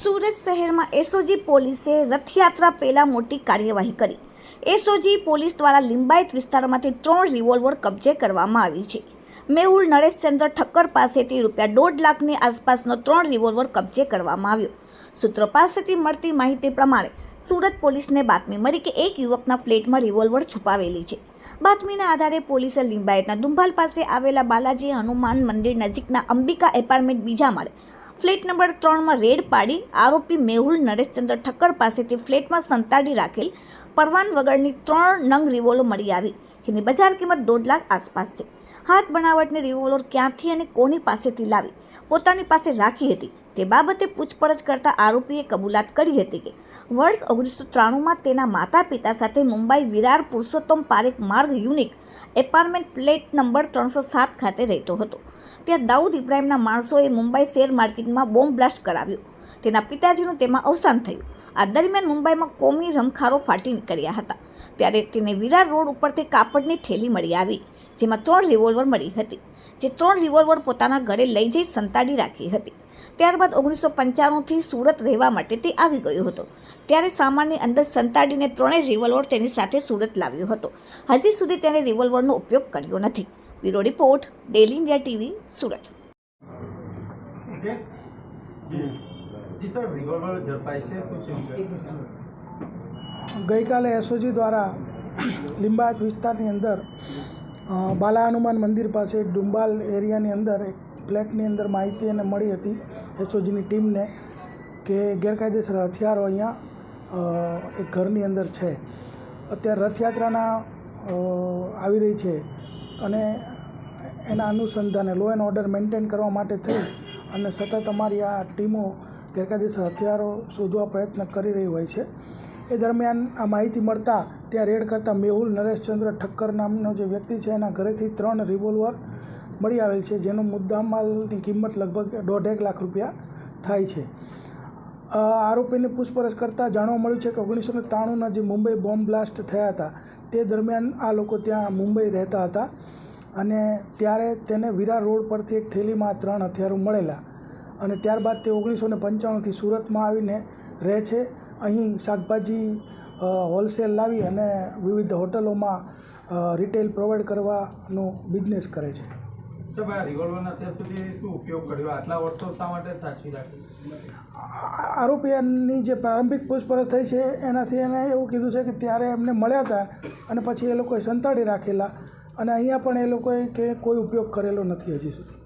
સુરત શહેરમાં એસઓજી પોલીસે રથયાત્રા પહેલાં મોટી કાર્યવાહી કરી. એસઓજી પોલીસ દ્વારા લિંબાયત વિસ્તારમાંથી ત્રણ રિવોલ્વર કબજે કરવામાં આવી છે. મેહુલ નરેશચંદ્ર ઠક્કર પાસેથી રૂપિયા દોઢ લાખની આસપાસનો ત્રણ રિવોલ્વર કબજે કરવામાં આવ્યો. સૂત્રો પાસેથી મળતી માહિતી પ્રમાણે સુરત પોલીસને બાતમી મળી કે એક યુવકના ફ્લેટમાં રિવોલ્વર છુપાવેલી છે. બાતમીના આધારે પોલીસે લિંબાયતના દુંભાલ પાસે આવેલા બાલાજી હનુમાન મંદિર નજીકના અંબિકા એપાર્ટમેન્ટ બીજા માળે ફ્લેટ નંબર ત્રણમાં રેડ પાડી આરોપી મેહુલ નરેશચંદ્ર ઠક્કર પાસેથી ફ્લેટમાં સંતાડી રાખેલ પરવાન વગરની ત્રણ નંગ રિવોલો મળી આવી. જેની બજાર કિંમત દોઢ લાખ આસપાસ છે. હાથ બનાવટની રિવોલ્વર ક્યાંથી અને કોની પાસેથી લાવી? પોતાની પાસે રાખી હતી. તે બાબતે પૂછપરછ કરતા આરોપીએ કબૂલાત કરી હતી કે વર્ષ ઓગણીસો ત્રાણુંમાં તેના માતા પિતા સાથે મુંબઈ વિરાર પુરુષોત્તમ પારેખ માર્ગ યુનિક એપાર્ટમેન્ટ પ્લેટ નંબર ત્રણસો સાત ખાતે રહેતો હતો. ત્યાં દાઉદ ઇબ્રાહીમના માણસોએ મુંબઈ શેર માર્કેટમાં બોમ્બ બ્લાસ્ટ કરાવ્યો. તેના પિતાજીનું તેમાં અવસાન થયું. આ દરમિયાન મુંબઈમાં કોમી રમખારો ફાટી નીકળ્યા હતા. ત્યારે તેને વિરાર રોડ ઉપરથી કાપડની થેલી મળી આવી જેમાં ત્રણ રિવોલ્વર મળી હતી જે ત્રણ રિવોલ્વર પોતાના ઘરે લઈ જઈ સંતાડી રાખી હતી. ત્યારબાદ ઓગણીસો પંચાણુંથી સુરત રહેવા માટે તે આવી ગયો હતો. ત્યારે સામાનની અંદર સંતાડીને ત્રણેય રિવોલ્વર તેની સાથે સુરત લાવ્યો હતો. હજી સુધી તેને રિવોલ્વરનો ઉપયોગ કર્યો નથી. Bureau report daily India TV Surat. જી. સર રિવોલ્વર ઝડપાય છે. શું છે? ગઈકાલે એસઓજી દ્વારા લિંબાયત વિસ્તારની અંદર બાલા હનુમાન મંદિર પાસે ડુંબાલ એરિયાની અંદર એક ફ્લેટની અંદર માહિતી એને મળી હતી એસઓજીની ટીમને કે ગેરકાયદેસર હથિયારો અહીંયા એક ઘરની અંદર છે. અત્યારે રથયાત્રાના આવી રહી છે અને એના અનુસંધાને લો એન્ડ ઓર્ડર મેન્ટેન કરવા માટે થઈ અને સતત અમારી આ ટીમો ગેરકાયદેસર હથિયારો શોધવા પ્રયત્ન કરી રહી હોય છે. એ દરમિયાન આ માહિતી મળતા ત્યાં રેડ કરતા મેહુલ નરેશચંદ્ર ઠક્કર નામનો જે વ્યક્તિ છે, એના ઘરેથી ત્રણ રિવોલ્વર મળી આવેલ છે, જેનો મુદ્દામાલની કિંમત લગભગ દોઢેક લાખ રૂપિયા થાય છે. આરોપીની પૂછપરછ કરતાં જાણવા મળ્યું છે કે ઓગણીસો ને ત્રાણુંના જે મુંબઈ બોમ્બ બ્લાસ્ટ થયા હતા, તે દરમિયાન આ લોકો ત્યાં મુંબઈ રહેતા હતા અને ત્યારે તેને વિરાર રોડ પરથી એક થેલીમાં ત્રણ હથિયારો મળેલા અને ત્યારબાદ તે ઓગણીસો ને પંચાણુંથી સુરતમાં આવીને રહે છે. અહીં શાકભાજી હોલસેલ લાવી અને વિવિધ હોટલોમાં રિટેલ પ્રોવાઈડ કરવાનો બિઝનેસ કરે છે. આરોપીની જે પ્રારંભિક પૂછપરછ થઈ છે એનાથી એને એવું કીધું છે કે ત્યારે એમને મળ્યા હતા અને પછી એ લોકોએ સંતાડી રાખેલા અને અહીંયા પણ એ લોકોએ કે કોઈ ઉપયોગ કરેલો નથી હજી સુધી.